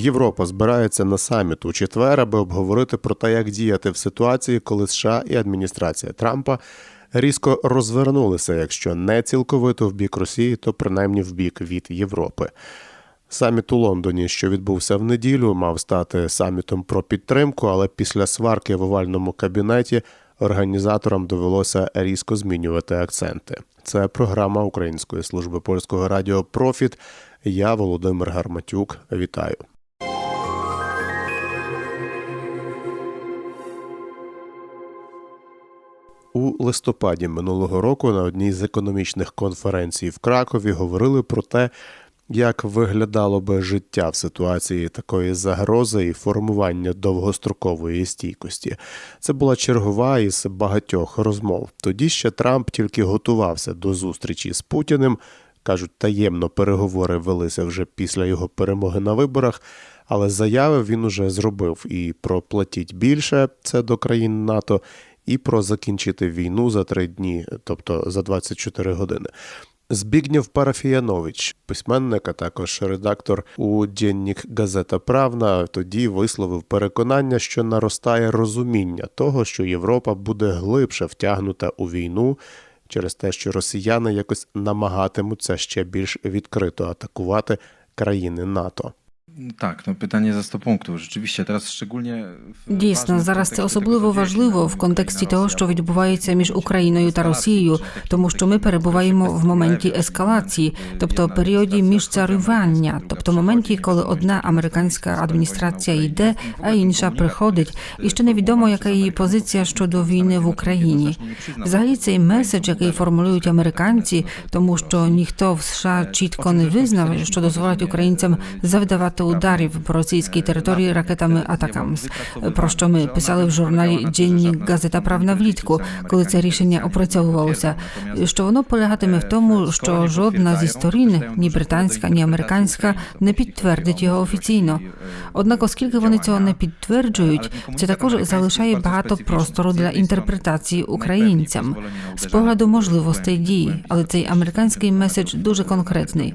Європа збирається на саміт у четвер, аби обговорити про те, як діяти в ситуації, коли США і адміністрація Трампа різко розвернулися, якщо не цілковито в бік Росії, то принаймні в бік від Європи. Саміт у Лондоні, що відбувся в неділю, мав стати самітом про підтримку, але після сварки в овальному кабінеті організаторам довелося різко змінювати акценти. Це програма Української служби польського радіо Профіт. Я Володимир Гарматюк. Вітаю. Листопаді минулого року на одній з економічних конференцій в Кракові говорили про те, як виглядало би життя в ситуації такої загрози і формування довгострокової стійкості. Це була чергова із багатьох розмов. Тоді ще Трамп тільки готувався до зустрічі з Путіним. Кажуть, таємно переговори велися вже після його перемоги на виборах, але заяви він уже зробив і про платіть більше це до країн НАТО, і про закінчити війну за три дні, тобто за 24 години. Збігнєв Парафіянович, письменник, а також редактор у «Деннік Газета Правна, тоді висловив переконання, що наростає розуміння того, що Європа буде глибше втягнута у війну через те, що росіяни якось намагатимуться ще більш відкрито атакувати країни НАТО. Tak, no pytanie za 100 punktów. Rzeczywiście teraz szczególnie Дійсно, зараз це особливо важливо в контексті того, що відбувається між Україною та Росією, тому що ми перебуваємо в моменті ескалації, тобто періоді міжцарювання, тобто моменті, коли одна американська адміністрація йде, а інша приходить, і ще невідомо, яка її позиція щодо війни в Україні. Взагалі, цей меседж, який формулюють американці, тому що ніхто в США чітко не визнав, що дозволять українцям завдавати ударів по російській території ракетами Атакамс, про що ми писали в журналі Dziennik Газета Правна влітку, коли це рішення опрацьовувалося. Що воно полягатиме в тому, що жодна зі сторін, ні британська, ні американська, не підтвердить його офіційно. Однак, оскільки вони цього не підтверджують, це також залишає багато простору для інтерпретації українцям з погляду можливостей дії, але цей американський меседж дуже конкретний.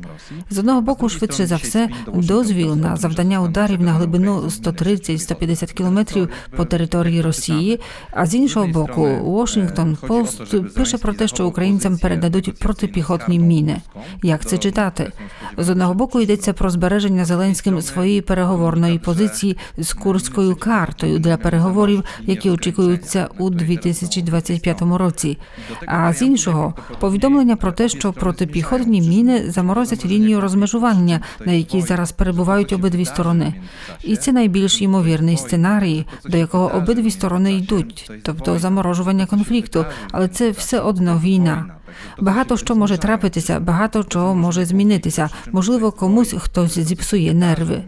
З одного боку, швидше за все, дозвіл на завдання ударів на глибину 130-150 кілометрів по території Росії. А з іншого боку, Washington Post пише про те, що українцям передадуть протипіхотні міни. Як це читати? З одного боку йдеться про збереження Зеленським своєї переговорної позиції з курською картою для переговорів, які очікуються у 2025 році. А з іншого повідомлення про те, що протипіхотні міни заморозять лінію розмежування, на якій зараз перебувають обидві сторони. І це найбільш ймовірний сценарій, до якого обидві сторони йдуть, тобто заморожування конфлікту, але це все одно війна. Багато що може трапитися, багато чого може змінитися. Можливо, комусь хтось зіпсує нерви.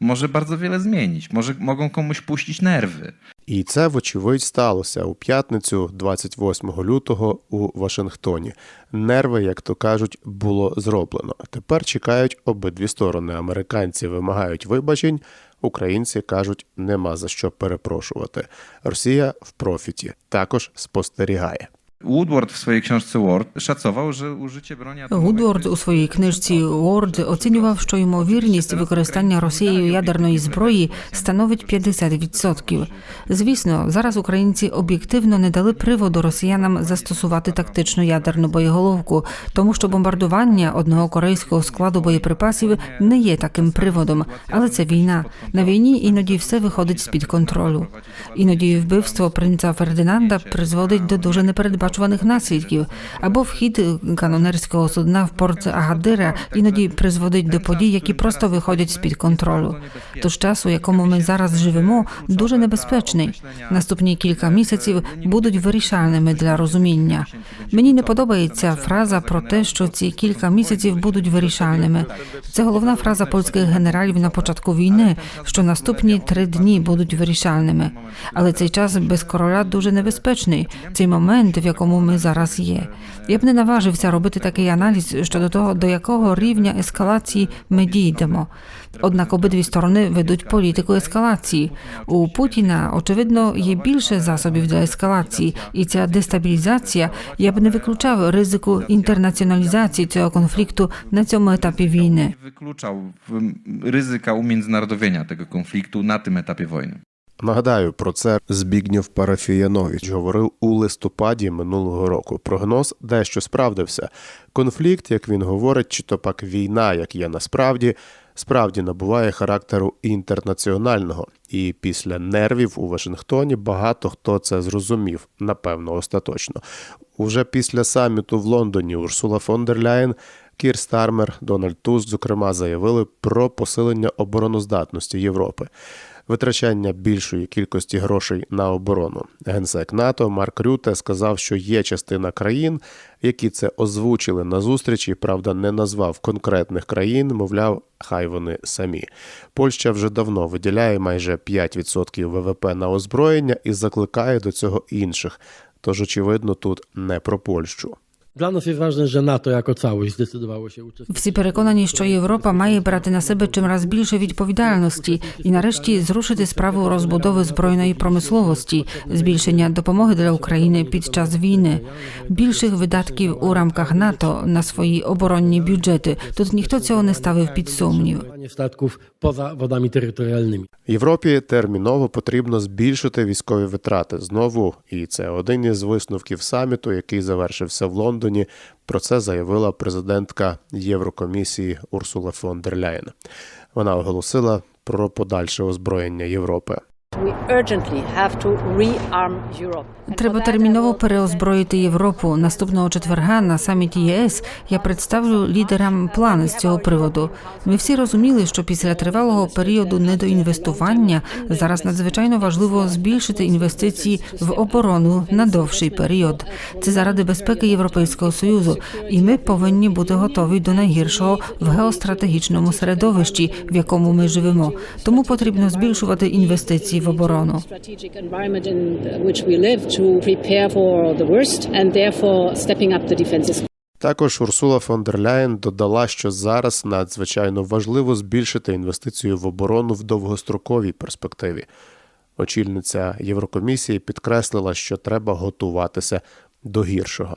może bardzo wiele zmienić. Może mogą komuś puścić nerwy. І це, вочевидь, сталося у п'ятницю, 28 лютого, у Вашингтоні. Нерви, як то кажуть, було зроблено. Тепер чекають обидві сторони. Американці вимагають вибачень, українці кажуть, нема за що перепрошувати. Росія в профіті також спостерігає. Woodward w swojej książce Word szacował, że użycie broni atomowej у своїй книжці Уорд оцінював, що ймовірність використання Росією ядерної зброї становить 50%. Звісно, зараз українці об'єктивно не дали приводу росіянам застосувати тактичну ядерну боєголовку, тому що бомбардування одного корейського складу боєприпасів не є таким приводом, але це війна. На війні іноді все виходить з під контролю. Іноді вбивство принца Фердинанда призводить до дуже непередбачуваних наслідків, або вхід канонерського судна в порт Агадира іноді призводить до подій, які просто виходять з під контролю. Тож час, у якому ми зараз живемо, дуже небезпечний. Наступні кілька місяців будуть вирішальними для розуміння. Мені не подобається фраза про те, що ці кілька місяців будуть вирішальними. Це головна фраза польських генералів на початку війни, що наступні три дні будуть вирішальними. Але цей час без короля дуже небезпечний. Цей момент, в якому якому ми зараз є. Я б не наважився робити такий аналіз щодо того, до якого рівня ескалації ми дійдемо. Однак обидві сторони ведуть політику ескалації. У Путіна очевидно є більше засобів для ескалації, і ця дестабілізація я б не виключав ризику інтернаціоналізації цього конфлікту на цьому етапі війни. Nie wykluczał w- ryzyka umiędzynarodowienia tego konfliktu na tym etapie wojny. Нагадаю, про це Збігнєв Парафіянович говорив у листопаді минулого року. Прогноз дещо справдився. Конфлікт, як він говорить, чи то пак війна, як є насправді, справді набуває характеру інтернаціонального. І після нервів у Вашингтоні багато хто це зрозумів, напевно, остаточно. Уже після саміту в Лондоні Урсула фон дер Ляєн Кір Стармер, Дональд Туск, зокрема, заявили про посилення обороноздатності Європи витрачання більшої кількості грошей на оборону. Генсек НАТО Марк Рюте сказав, що є частина країн, які це озвучили на зустрічі, правда, не назвав конкретних країн, мовляв, хай вони самі. Польща вже давно виділяє майже 5% ВВП на озброєння і закликає до цього інших. Тож, очевидно, тут не про Польщу. Dla nas jest ważne, że NATO jako całość zdecydowało się uczestniczyć. Всі переконані, що Європа має брати на себе чимраз більше відповідальності і нарешті зрушити справу розбудови збройної промисловості, збільшення допомоги для України під час війни, більших видатків у рамках НАТО на свої оборонні бюджети. Тут ніхто цього не ставив під сумнів. Panie statków poza wodami terytorialnymi. Європі терміново потрібно збільшити військові витрати знову, і це один із висновків саміту, який завершився в Лондоні. Про це заявила президентка Єврокомісії Урсула фон дер Ляєн. Вона оголосила про подальше озброєння Європи. Треба терміново переозброїти Європу. Наступного четверга на саміті ЄС я представлю лідерам плани з цього приводу. Ми всі розуміли, що після тривалого періоду недоінвестування зараз надзвичайно важливо збільшити інвестиції в оборону на довший період. Це заради безпеки Європейського союзу, і ми повинні бути готові до найгіршого в геостратегічному середовищі, в якому ми живемо. Тому потрібно збільшувати інвестиції в оборону. Також Урсула фон дер Ляєн додала, що зараз надзвичайно важливо збільшити інвестиції в оборону в довгостроковій перспективі. Очільниця Єврокомісії підкреслила, що треба готуватися до гіршого.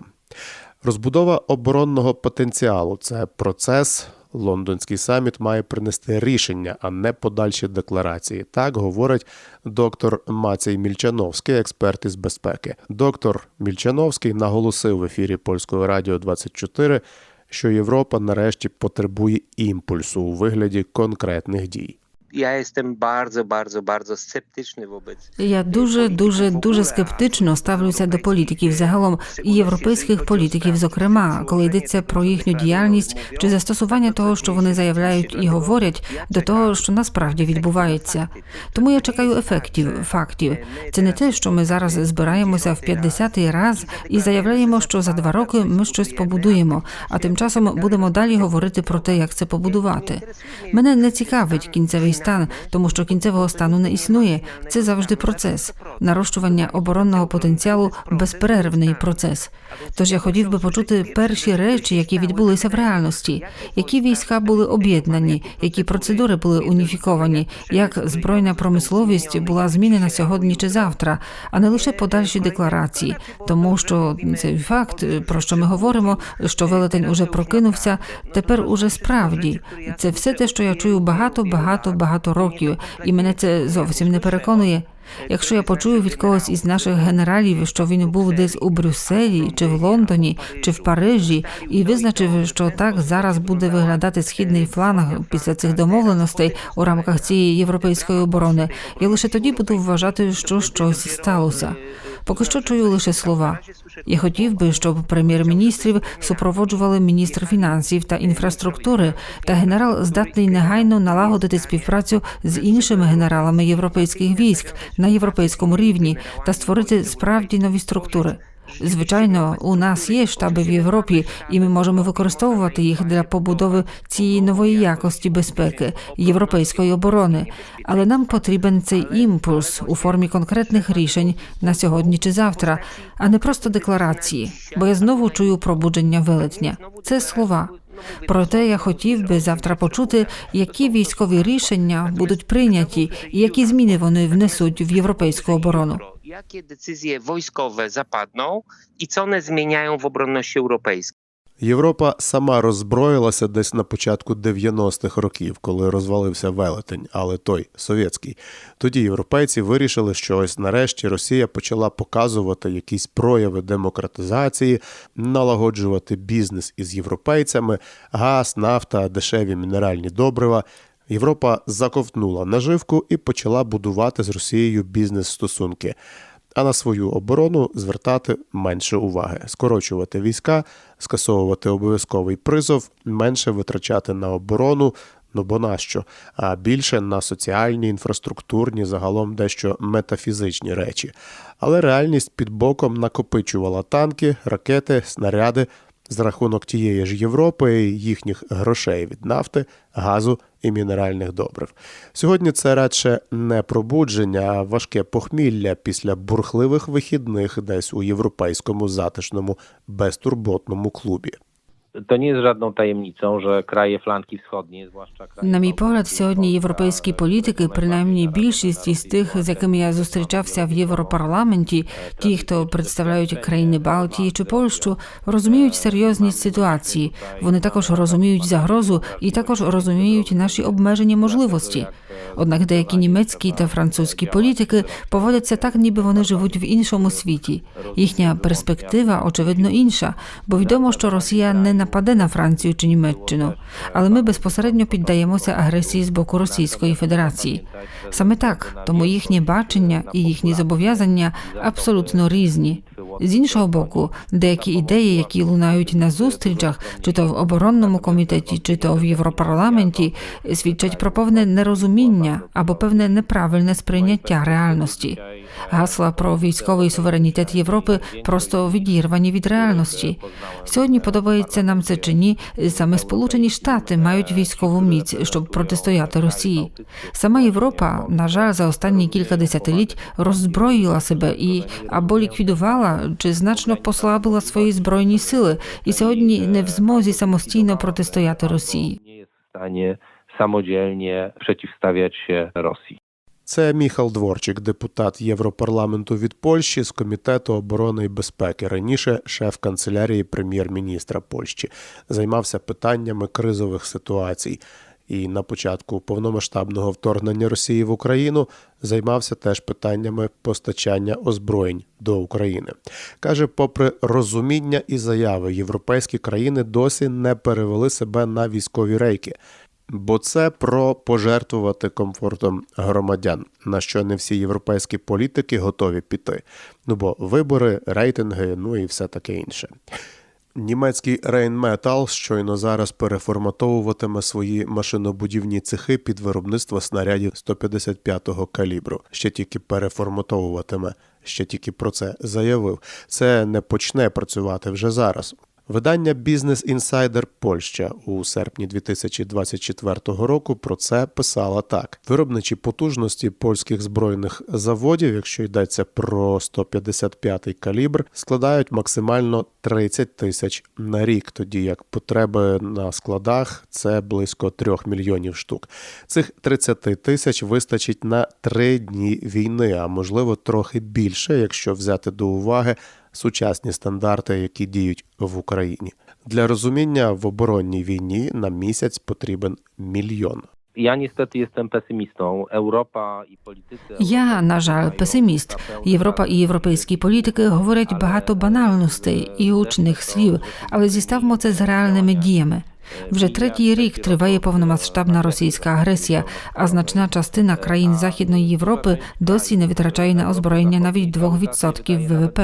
Розбудова оборонного потенціалу це процес. Лондонський саміт має принести рішення, а не подальші декларації. Так говорить доктор Мацій Мільчановський, експерт із безпеки. Доктор Мільчановський наголосив в ефірі польського радіо 24, що Європа нарешті потребує імпульсу у вигляді конкретних дій. Ja jestem bardzo, bardzo, bardzo sceptyczny wobec. Я дуже, дуже, дуже скептично ставлюся до політиків загалом і європейських політиків, зокрема, коли йдеться про їхню діяльність чи застосування того, що вони заявляють і говорять, до того, що насправді відбувається. Тому я чекаю ефектів, фактів. Це не те, що ми зараз збираємося в 50-й раз і заявляємо, що за два роки ми щось побудуємо, а тим часом будемо далі говорити про те, як це побудувати. Мене не цікавить кінцевий стан, тому що кінцевого стану не існує. Це завжди процес. Нарощування оборонного потенціалу безперервний процес. Тож я хотів би почути перші речі, які відбулися в реальності, які війська були об'єднані, які процедури були уніфіковані, як збройна промисловість була змінена сьогодні чи завтра, а не лише подальші декларації, тому що цей факт, про що ми говоримо, що велетень уже прокинувся, тепер уже справді. Це все те, що я чую багато, багато, багато років, і мене це зовсім не переконує. Якщо я почую від когось із наших генералів, що він був десь у Брюсселі, чи в Лондоні, чи в Парижі, і визначив, що так зараз буде виглядати східний фланг після цих домовленостей у рамках цієї європейської оборони, я лише тоді буду вважати, що щось сталося. Поки що чую лише слова. Я хотів би, щоб прем'єр-міністрів супроводжували міністр фінансів та інфраструктури, та генерал здатний негайно налагодити співпрацю з іншими генералами європейських військ на європейському рівні та створити справді нові структури. Звичайно, у нас є штаби в Європі, і ми можемо використовувати їх для побудови цієї нової якості безпеки, європейської оборони. Але нам потрібен цей імпульс у формі конкретних рішень на сьогодні чи завтра, а не просто декларації. Бо я знову чую пробудження велетня. Це слова. Проте я хотів би завтра почути, які військові рішення будуть прийняті і які зміни вони внесуть в європейську оборону. Jakie decyzje wojskowe zapadną i co one zmieniają w obronności europejskiej? Європа сама роззброїлася десь на початку 90-х років, коли розвалився велетень, але той совєтський. Тоді європейці вирішили, що ось нарешті Росія почала показувати якісь прояви демократизації, налагоджувати бізнес із європейцями, газ, нафта, дешеві мінеральні добрива. Європа заковтнула наживку і почала будувати з Росією бізнес-стосунки, а на свою оборону звертати менше уваги, скорочувати війська, скасовувати обов'язковий призов, менше витрачати на оборону. Ну бо нащо? А більше на соціальні, інфраструктурні, загалом дещо метафізичні речі. Але реальність під боком накопичувала танки, ракети, снаряди з рахунок тієї ж Європи і їхніх грошей від нафти, газу і мінеральних добрив. Сьогодні це радше не пробудження, а важке похмілля після бурхливих вихідних десь у європейському затишному безтурботному клубі. На мій погляд, сьогодні європейські політики, принаймні більшість із тих, з якими я зустрічався в Європарламенті, ті, хто представляють країни Балтії чи Польщу, розуміють серйозність ситуації. Вони також розуміють загрозу і також розуміють наші обмежені можливості. Однак деякі німецькі та французькі політики поводяться так, ніби вони живуть в іншому світі. Їхня перспектива очевидно інша, бо відомо, що Росія не нападе на Францію чи Німеччину, але ми безпосередньо піддаємося агресії з боку Російської Федерації. Саме так, тому їхнє бачення і їхні зобов'язання абсолютно різні. З іншого боку, деякі ідеї, які лунають на зустрічах, чи то в оборонному комітеті, чи то в Європарламенті, свідчать про повне нерозуміння або певне неправильне сприйняття реальності. Гасла про військовий суверенітет Європи просто відірвані від реальності. Сьогодні подобається нам це чи ні, саме Сполучені Штати мають військову міць, щоб протистояти Росії. Сама Європа, на жаль, за останні кілька десятиліть роззброїла себе і або ліквідувала чи значно послабила свої збройні сили, і сьогодні не в змозі самостійно протистояти Росії. samodzielnie przeciwstawiać się Rosji. Це Міхал Дворчик, депутат Європарламенту від Польщі з комітету оборони і безпеки. Раніше шеф канцелярії прем'єр-міністра Польщі займався питаннями кризових ситуацій. І на початку повномасштабного вторгнення Росії в Україну займався теж питаннями постачання озброєнь до України. Каже, попри розуміння і заяви, європейські країни досі не перевели себе на військові рейки. Бо це про пожертвувати комфортом громадян, на що не всі європейські політики готові піти. Ну бо вибори, рейтинги, ну і все таке інше. Німецький Rheinmetall щойно зараз переформатовуватиме свої машинобудівні цехи під виробництво снарядів 155-го калібру. Ще тільки переформатовуватиме, ще тільки про це заявив. Це не почне працювати вже зараз. Видання Business Insider Польща у серпні 2024 року про це писала так: виробничі потужності польських збройних заводів, якщо йдеться про 155-й калібр, складають максимально 30 тисяч на рік, тоді як потреби на складах це близько 3 мільйонів штук. Цих 30 тисяч вистачить на 3 дні війни, а можливо трохи більше, якщо взяти до уваги сучасні стандарти, які діють в Україні. Для розуміння в оборонній війні на місяць потрібен мільйон. Я niestety jestem pesymistą. Європа і politycy. Я, на жаль, песиміст. Європа і європейські політики говорять багато банальностей і гучних слів, але зіставмо це з реальними діями. Вже третій рік триває повномасштабна російська агресія, а значна частина країн Західної Європи досі не витрачає на озброєння навіть 2% ВВП.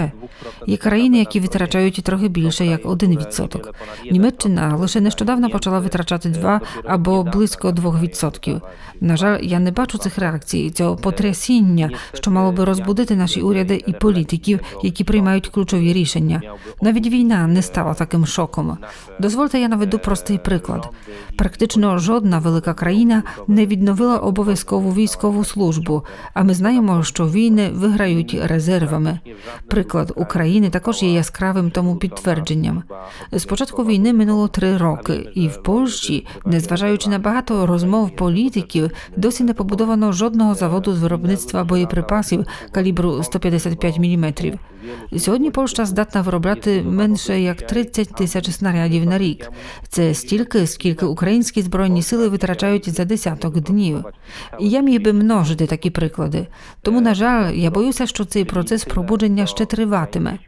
Є країни, які витрачають трохи більше як 1%. Німеччина лише нещодавно почала витрачати 2 або близько 2%. На жаль, я не бачу цих реакцій, цього потрясіння, що мало би розбудити наші уряди і політиків, які приймають ключові рішення. Навіть війна не стала таким шоком. Дозвольте, я наведу простий приклад. Практично жодна велика країна не відновила обов'язкову військову службу. А ми знаємо, що війни виграють резервами. Приклад України також є яскравим тому підтвердженням. З початку війни минуло три роки, і в Польщі, незважаючи на багато розмов політиків, досі не побудовано жодного заводу з виробництва боєприпасів калібру 155 мм. Сьогодні Польща здатна виробляти менше як 30 тисяч снарядів на рік. Це стільки, скільки українські збройні сили витрачають за десяток днів. Я міг би множити такі приклади. Тому, на жаль, я боюся, що цей процес пробудження ще триватиме.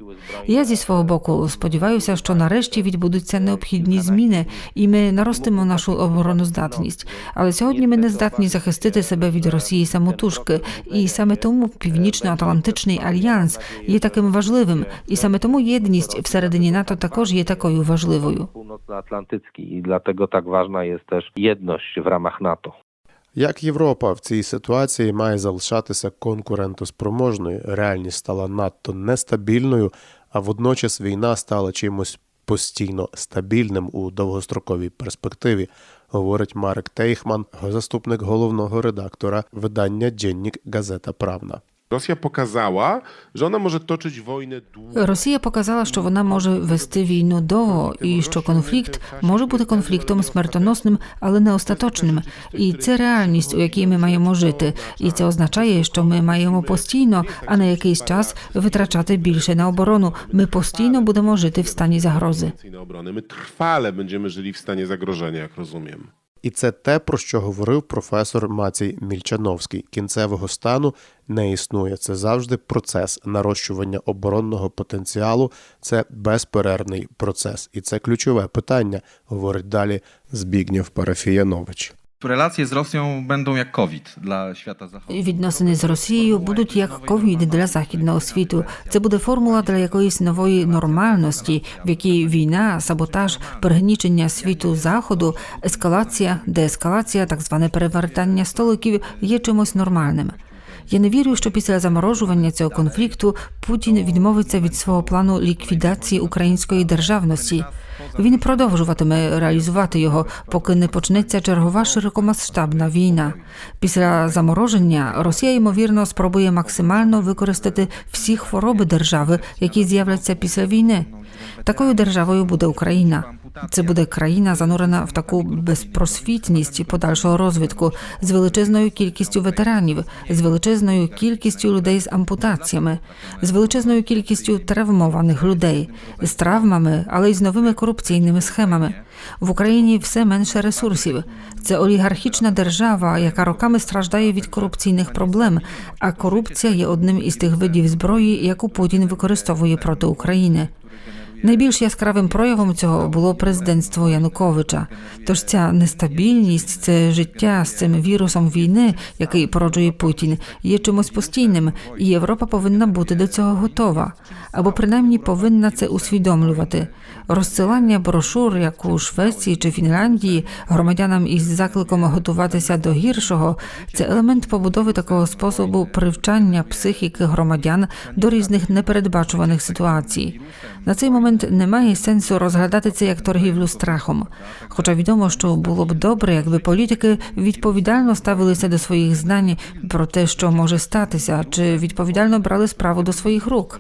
Я зі свого боку сподіваюся, що нарешті відбудуться необхідні зміни, і ми наростимо нашу обороноздатність. Але сьогодні ми не здатні захистити себе від Росії самотужки, і саме тому Північно-Атлантичний альянс є таким важливим, і саме тому єдність всередині НАТО також є такою важливою. Północnoatlantycki i dlatego tak ważna jest też jedność w ramach NATO. Як Європа в цій ситуації має залишатися конкурентоспроможною, реальність стала надто нестабільною, а водночас війна стала чимось постійно стабільним у довгостроковій перспективі, говорить Марек Тейхман, заступник головного редактора видання Dziennik Газета Правна. Rosja pokazała, że ona może toczyć wojnę długo. Росія показала, що вона може вести війну довго, і що конфлікт може бути конфліктом смертоносним, але не остаточним. І це реальність, у якій ми маємо жити. І це означає, що ми маємо постійно, а на якийсь час витрачати більше на оборону. Ми постійно будемо жити в стані загрози. Na obrony. My trwale będziemy żyli w stanie zagrożenia, jak rozumiem. І це те, про що говорив професор Мацій Мільчановський. Кінцевого стану не існує. Це завжди процес нарощування оборонного потенціалу. Це безперервний процес. І це ключове питання, говорить далі Збігнєв Парафіянович. Relacje z Rosją będą jak COVID dla świata zachodniego. Відносини з Росією будуть як ковід для західного світу. Це буде формула для якоїсь нової нормальності, в якій війна, саботаж, пригнічення світу заходу, ескалація, деескалація, так зване перевертання столиків є чимось нормальним. Я не вірю, що після заморожування цього конфлікту Путін відмовиться від свого плану ліквідації української державності. Він продовжуватиме реалізувати його, поки не почнеться чергова широкомасштабна війна. Після замороження Росія ймовірно спробує максимально використати всі хвороби держави, які з'являться після війни. Такою державою буде Україна. Це буде країна занурена в таку безпросвітність подальшого розвитку з величезною кількістю ветеранів, з величезною кількістю людей з ампутаціями, з величезною кількістю травмованих людей, з травмами, але й з новими корупційними схемами. В Україні все менше ресурсів. Це олігархічна держава, яка роками страждає від корупційних проблем. А корупція є одним із тих видів зброї, яку Путін використовує проти України. Найбільш яскравим проявом цього було президентство Януковича. Тож ця нестабільність, це життя з цим вірусом війни, який породжує Путін, є чимось постійним, і Європа повинна бути до цього готова, або принаймні повинна це усвідомлювати. Розсилання брошур, як у Швеції чи Фінляндії, громадянам із закликом готуватися до гіршого, це елемент побудови такого способу привчання психіки громадян до різних непередбачуваних ситуацій. На цей момент немає сенсу розглядати це як торгівлю страхом. Хоча відомо, що було б добре, якби політики відповідально ставилися до своїх знань про те, що може статися, чи відповідально брали справу до своїх рук.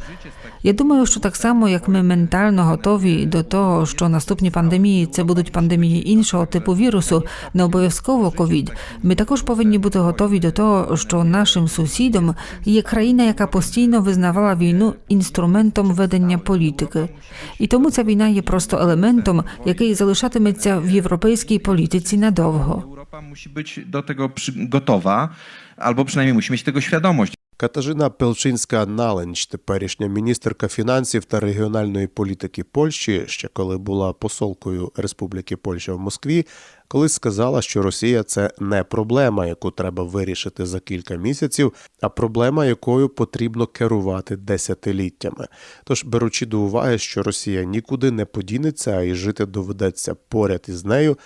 Я думаю, що так само як ми ментально готові до того, що наступні пандемії це будуть пандемії іншого типу вірусу, не обов'язково ковід. Ми також повинні бути готові до того, що нашим сусідом є країна, яка постійно визнавала війну інструментом ведення політики. І тому ця війна є просто елементом, який залишатиметься в європейській політиці надовго. Być do tego przy- gotowa, albo przynajmniej musi mieć tego świadomość. Катажина Пелчинська Наленч, теперішня міністерка фінансів та регіональної політики Польщі, ще коли була посолкою Республіки Польща в Москві, колись сказала, що Росія це не проблема, яку треба вирішити за кілька місяців, а проблема, якою потрібно керувати десятиліттями. Тож, беручи до уваги, що Росія нікуди не подінеться, й жити доведеться поряд із нею.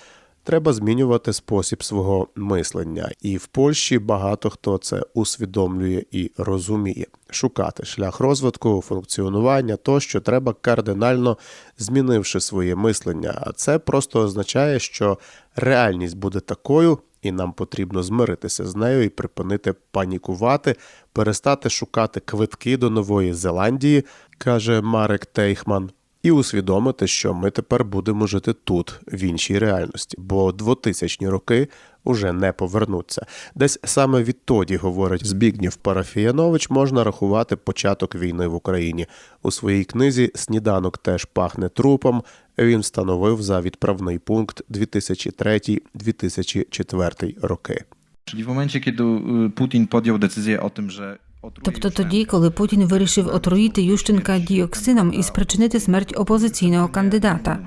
Треба змінювати спосіб свого мислення, і в Польщі багато хто це усвідомлює і розуміє. Шукати шлях розвитку, функціонування тощо треба кардинально змінивши своє мислення. А це просто означає, що реальність буде такою, і нам потрібно змиритися з нею і припинити панікувати, перестати шукати квитки до Нової Зеландії, каже Марек Тейхман і усвідомити, що ми тепер будемо жити тут, в іншій реальності, бо 2000-ні роки уже не повернуться. Десь саме відтоді, говорить Збігнєв Парафіянович, можна рахувати початок війни в Україні. У своїй книзі Сніданок теж пахне трупом. Він встановив за відправний пункт 2003-2004 роки. Czyli w momencie, kiedy y, Putin podjął decyzję o tym, że Тобто тоді, коли Путін вирішив отруїти Ющенка діоксином і спричинити смерть опозиційного кандидата.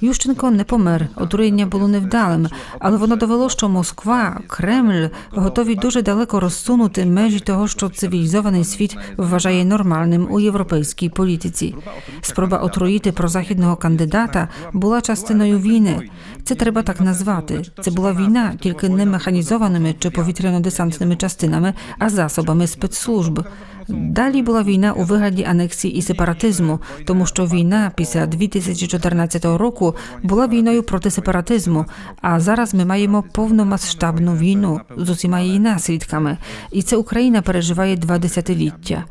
Ющенко не помер, отруєння було невдалим, але воно довело, що Москва, Кремль готові дуже далеко розсунути межі того, що цивілізований світ вважає нормальним у європейській політиці. Спроба отруїти прозахідного кандидата була частиною війни. Це треба так назвати. Це була війна тільки не механізованими чи повітряно-десантними частинами, а засобами спецслужб. Далі була війна у вигляді анексії і сепаратизму, тому що війна після 2014 року була війною проти сепаратизму. А зараз ми маємо повномасштабну війну з усіма її наслідками, і це Україна переживає два десятиліття.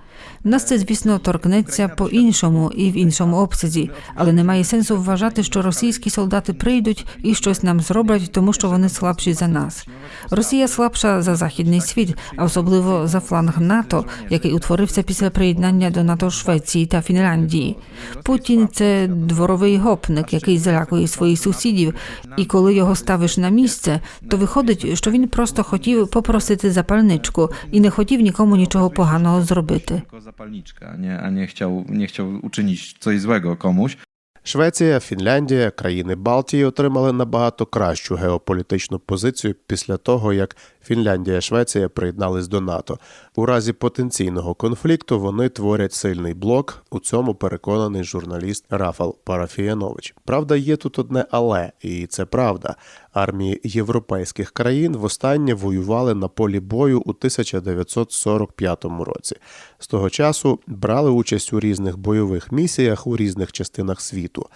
Нас це, звісно, торкнеться по-іншому і в іншому обсязі, але немає сенсу вважати, що російські солдати прийдуть і щось нам зроблять, тому що вони слабші за нас. Росія слабша за західний світ, а особливо за фланг НАТО, який утворився після приєднання до НАТО Швеції та Фінляндії. Путін це дворовий гопник, який залякує своїх сусідів, і коли його ставиш на місце, то виходить, що він просто хотів попросити запальничку і не хотів нікому нічого поганого зробити. Tylko zapalniczkę, a nie, a nie, chciał, nie chciał uczynić coś złego komuś. Швеція, Фінляндія, країни Балтії отримали набагато кращу геополітичну позицію після того, як Фінляндія Швеція приєднались до НАТО. У разі потенційного конфлікту вони творять сильний блок. У цьому переконаний журналіст Рафал Парафіянович. Правда, є тут одне але, і це правда. Армії європейських країн востаннє воювали на полі бою у 1945 році. З того часу брали участь у різних бойових місіях у різних частинах світу.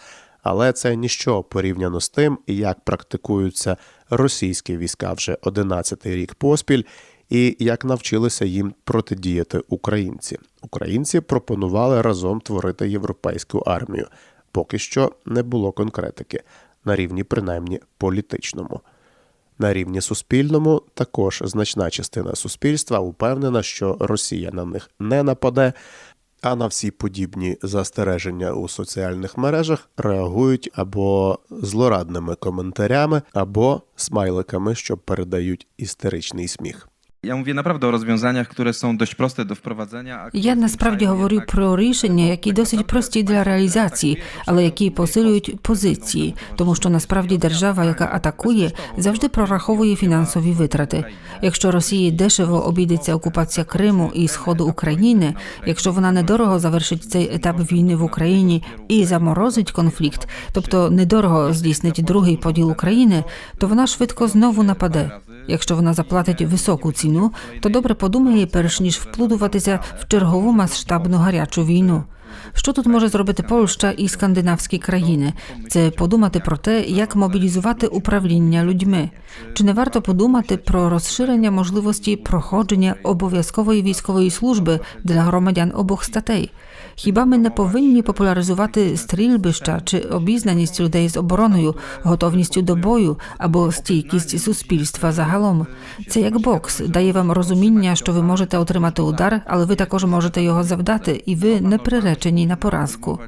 Але це ніщо порівняно з тим, як практикуються російські війська вже 11-й рік поспіль, і як навчилися їм протидіяти українці. Українці пропонували разом творити європейську армію. Поки що не було конкретики на рівні, принаймні політичному. На рівні суспільному також значна частина суспільства упевнена, що Росія на них не нападе, а на всі подібні застереження у соціальних мережах реагують або злорадними коментарями, або смайликами, що передають істеричний сміх. Ja mówię naprawdę o rozwiązaniach, które są dość proste do wprowadzenia. Я насправді говорю про рішення, які досить прості для реалізації, але які посилюють позиції, тому що насправді держава, яка атакує, завжди прораховує фінансові витрати. Якщо Росії дешево обійдеться окупація Криму і сходу України, якщо вона недорого завершить цей етап війни в Україні і заморозить конфлікт, тобто недорого здійснить другий поділ України, то вона швидко знову нападе. Якщо вона заплатить високу ціну, то добре подумає, перш ніж вплутуватися в чергову масштабну гарячу війну. Що тут може зробити Польща і скандинавські країни? Це подумати про те, як мобілізувати управління людьми. Чи не варто подумати про розширення можливості проходження обов'язкової військової служби для громадян обох статей? Хіба ми не повинні популяризувати стрільбища чи обізнаність людей з обороною, готовністю до бою або стійкість суспільства загалом? Це як бокс дає вам розуміння, що ви можете отримати удар, але ви також можете його завдати, і ви не приречені на поразку.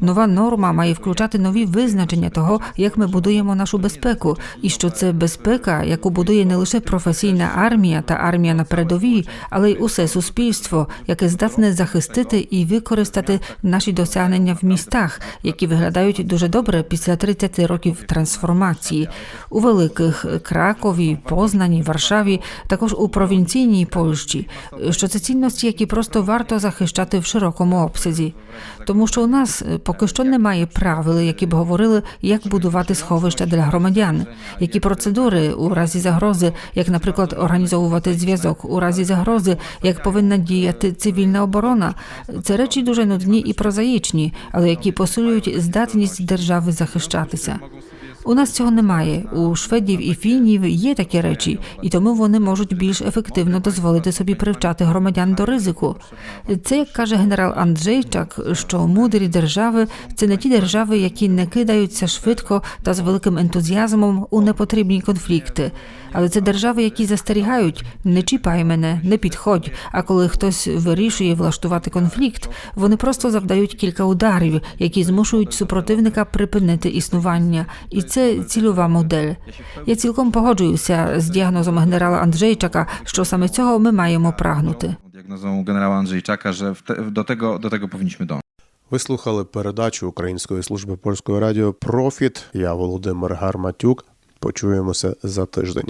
Нова норма має включати нові визначення того, як ми будуємо нашу безпеку, і що це безпека, яку будує не лише професійна армія та армія на передовій, але й усе суспільство, яке здатне захистити і використати наші досягнення в містах, які виглядають дуже добре після 30 років трансформації у великих Кракові, Познані, Варшаві, також у провінційній Польщі. Що це цінності, які просто варто захищати в широкому обсязі, тому що у нас поки що немає правил, які б говорили, як будувати сховища для громадян, які процедури у разі загрози, як, наприклад, організовувати зв'язок у разі загрози, як повинна діяти цивільна оборона. Це речі дуже нудні і прозаїчні, але які посилюють здатність держави захищатися. У нас цього немає. У шведів і фінів є такі речі, і тому вони можуть більш ефективно дозволити собі привчати громадян до ризику. Це як каже генерал Анджейчак, що мудрі держави це не ті держави, які не кидаються швидко та з великим ентузіазмом у непотрібні конфлікти. Але це держави, які застерігають: не чіпай мене, не підходь. А коли хтось вирішує влаштувати конфлікт, вони просто завдають кілька ударів, які змушують супротивника припинити існування. І це цільова модель. Я цілком погоджуюся з діагнозом генерала Анджейчака, що саме цього ми маємо прагнути. Diagnozą generała Andrzejczaka, że w te, do, tego, do tego. Ви слухали передачу Української служби польського радіо Профіт. Я Володимир Гарматюк. Почуємося за тиждень.